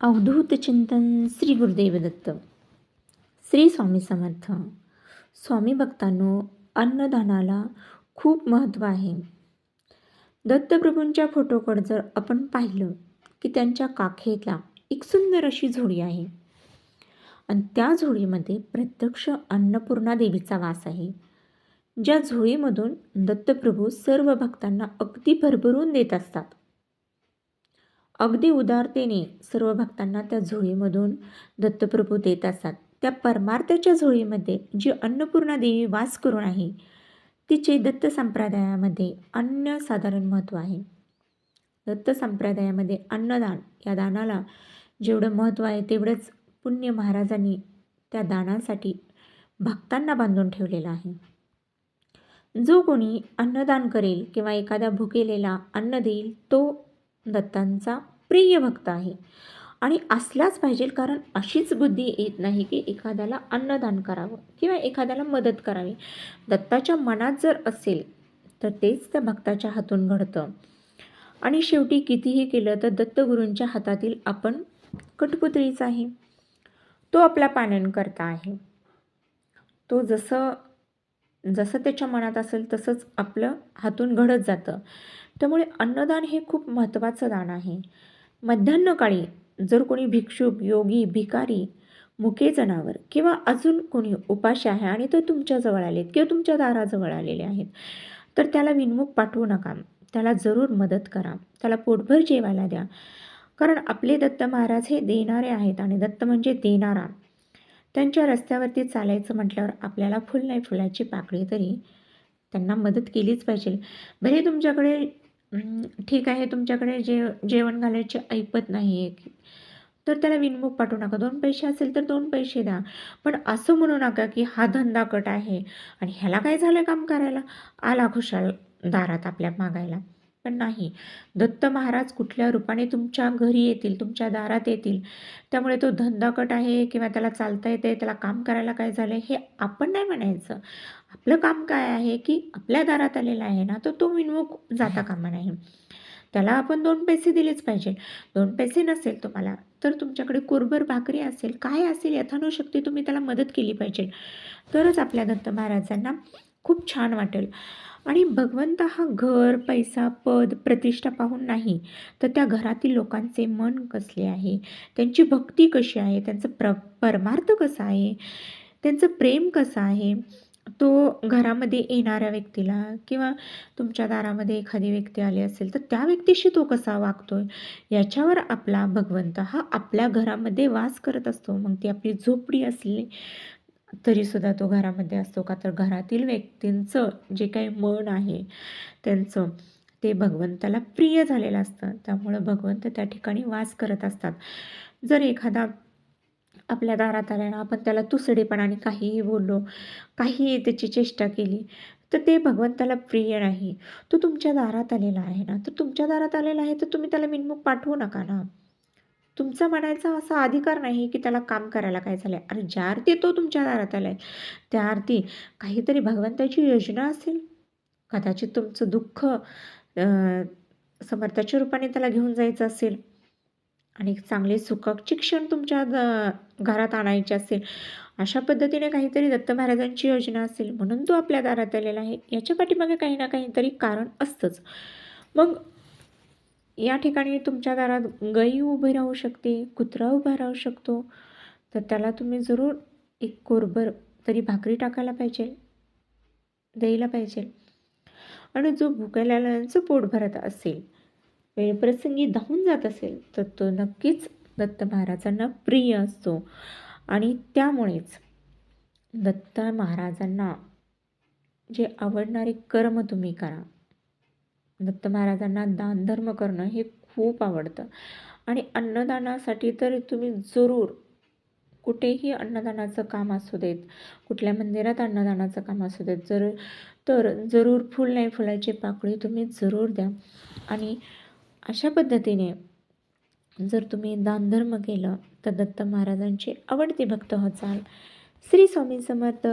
अवधूत चिंतन श्री गुरुदेव दत्त. श्री स्वामी समर्थ. स्वामी भक्तांनो अन्नदानाला खूप महत्त्व आहे. दत्तप्रभूंच्या फोटोकडे जर आपण पाहिलं की त्यांच्या काखेला एक सुंदर अशी झोडी आहे. आणि त्या झोळीमध्ये प्रत्यक्ष अन्नपूर्णा देवीचा वास आहे. ज्या झोळीमधून दत्तप्रभू सर्व भक्तांना अगदी भरभरून देत असतात. अगदी उदारतेने सर्व भक्तांना त्या झोळीमधून दत्तप्रभू देत असतात. त्या परमार्थाच्या झोळीमध्ये जी अन्नपूर्णा देवी वास करून आहे तिचे दत्त संप्रदायामध्ये अन्यसाधारण महत्त्व आहे. दत्त संप्रदायामध्ये अन्नदान या दानाला जेवढं महत्त्व आहे तेवढंच पुण्य महाराजांनी त्या दानासाठी भक्तांना बांधून ठेवलेलं आहे. जो कोणी अन्नदान करेल किंवा एखादा भुकेलेला अन्न देईल तो दत्तांचा प्रिय भक्त आहे. आणि असलाच पाहिजे कारण अशीच बुद्धी येत नाही की एखाद्याला अन्नदान करावं किंवा एखाद्याला मदत करावी. दत्ताच्या मनात जर असेल तर तेच त्या भक्ताच्या हातून घडतं. आणि शेवटी कितीही केलं तर दत्तगुरूंच्या हातातील आपण कठपुतळीच आहे. तो आपला पालनकर्ता आहे. तो जसं जसं त्याच्या मनात असेल तसंच आपलं हातून घडत जातं. त्यामुळे अन्नदान हे खूप महत्त्वाचं दान आहे. मध्यान्हकाळी जर कोणी भिक्षुक योगी भिकारी मुके जनावर किंवा अजून कोणी उपाशी आहे आणि तो तुमच्याजवळ आलेत किंवा तुमच्या दाराजवळ आलेले आहेत तर त्याला विनमुख पाठवू नका. त्याला जरूर मदत करा. त्याला पोटभर जेवायला द्या. कारण आपले दत्त महाराज हे देणारे आहेत आणि दत्त म्हणजे देणारा. त्यांच्या रस्त्यावरती चालायचं म्हटल्यावर आपल्याला फुल नाही फुलाची पाकळी तरी त्यांना मदत केलीच पाहिजे. भले तुमच्याकडे ठीक आहे. तुमच्याकडे जे जेवण घालायचे ऐपत नाही आहे तर त्याला विनमुख पाठवू नका. दोन पैसे असेल तर दोन पैसे द्या. पण असं म्हणू नका की हा धंदा कट आहे. आणि ह्याला काय झालं काम करायला? आला खुशाल दारात आपल्या मागायला. पण नाही. दत्त महाराज कुठल्या रूपाने तुमच्या घरी येतील तुमच्या दारात येतील त्यामुळे तो धंदाकट आहे किंवा त्याला चालता येते त्याला काम करायला काय झालं हे आपण नाही म्हणायचं. आपलं काम काय आहे की आपल्या दारात आलेला आहे ना तर तो विनमुख जाता कामा नाही. त्याला आपण दोन पैसे दिलेच पाहिजे. दोन पैसे नसेल तुम्हाला तर तुमच्याकडे कुरभर भाकरी असेल काय असेल यथानुशक्ती तुम्ही त्याला मदत केली पाहिजे. तरच आपल्या दत्त महाराजांना खूप छान वाटेल. आणि भगवंत हा घर पैसा पद प्रतिष्ठा पाहून नाही तर त्या घरातील लोकांचे मन कसले आहे? त्यांची भक्ती कशी आहे? त्यांचं प्र परमार्थ कसा आहे? त्यांचं प्रेम कसं आहे? तो घरामध्ये येणाऱ्या व्यक्तीला किंवा तुमच्या दारामध्ये एखादी व्यक्ती आली असेल तर त्या व्यक्तीशी तो कसा वागतो आहे याच्यावर आपला भगवंत हा आपल्या घरामध्ये वास करत असतो. मग ती आपली झोपडी असली तरीसुद्धा तो घरामध्ये असतो का तर घरातील व्यक्तींचं जे काही मन आहे त्यांचं ते भगवंताला प्रिय झालेलं असतं. त्यामुळं भगवंत त्या ठिकाणी वास करत असतात. जर एखादा आपल्या दारात आल्यानं आपण त्याला तुसडेपणाने काहीही बोललो काहीही त्याची चेष्टा केली तर ते भगवंताला प्रिय नाही. तो तुमच्या दारात आलेला आहे ना तर तुमच्या दारात आलेला आहे तर तुम्ही त्याला मिनमुख पाठवू नका ना. तुमचा म्हणायचा असा अधिकार नाही की त्याला काम करायला काय झालं आहे आणि ज्या अर्थी तो तुमच्या दारात आला आहे त्या अर्थी काहीतरी भगवंताची योजना असेल. कदाचित तुमचं दुःख समर्थाच्या रूपाने त्याला घेऊन जायचं असेल. आणि चांगले सुखाचे क्षण तुमच्या घरात आणायचे असेल. अशा पद्धतीने काहीतरी दत्त महाराजांची योजना असेल. म्हणून तो आपल्या दारात आलेला आहे. याच्या पाठीमागे काही ना काहीतरी कारण असतंच. मग या ठिकाणी तुमच्या दारात गई उभी राहू शकते कुत्रा उभा राहू शकतो. तर त्याला तुम्ही जरूर एक कोरभर तरी भाकरी टाकायला पाहिजे द्यायला पाहिजे. आणि जो भुकेल्याचं पोट भरत असेल वेळप्रसंगी धावून जात असेल तर तो नक्कीच दत्त महाराजांना प्रिय असतो. आणि त्यामुळेच दत्त महाराजांना जे आवडणारे कर्म तुम्ही करा. दत्त महाराजांना दानधर्म करणं हे खूप आवडतं. आणि अन्नदानासाठी तर तुम्ही जरूर कुठेही अन्नदानाचं काम असू देत कुठल्या मंदिरात अन्नदानाचं काम असू देत जर तर जरूर फुल नाही फुलाची पाकळी तुम्ही जरूर द्या. आणि अशा पद्धतीने जर तुम्ही दानधर्म केलं तर दत्त महाराजांचे आवडते भक्त होचाल. श्री स्वामी समर्थ.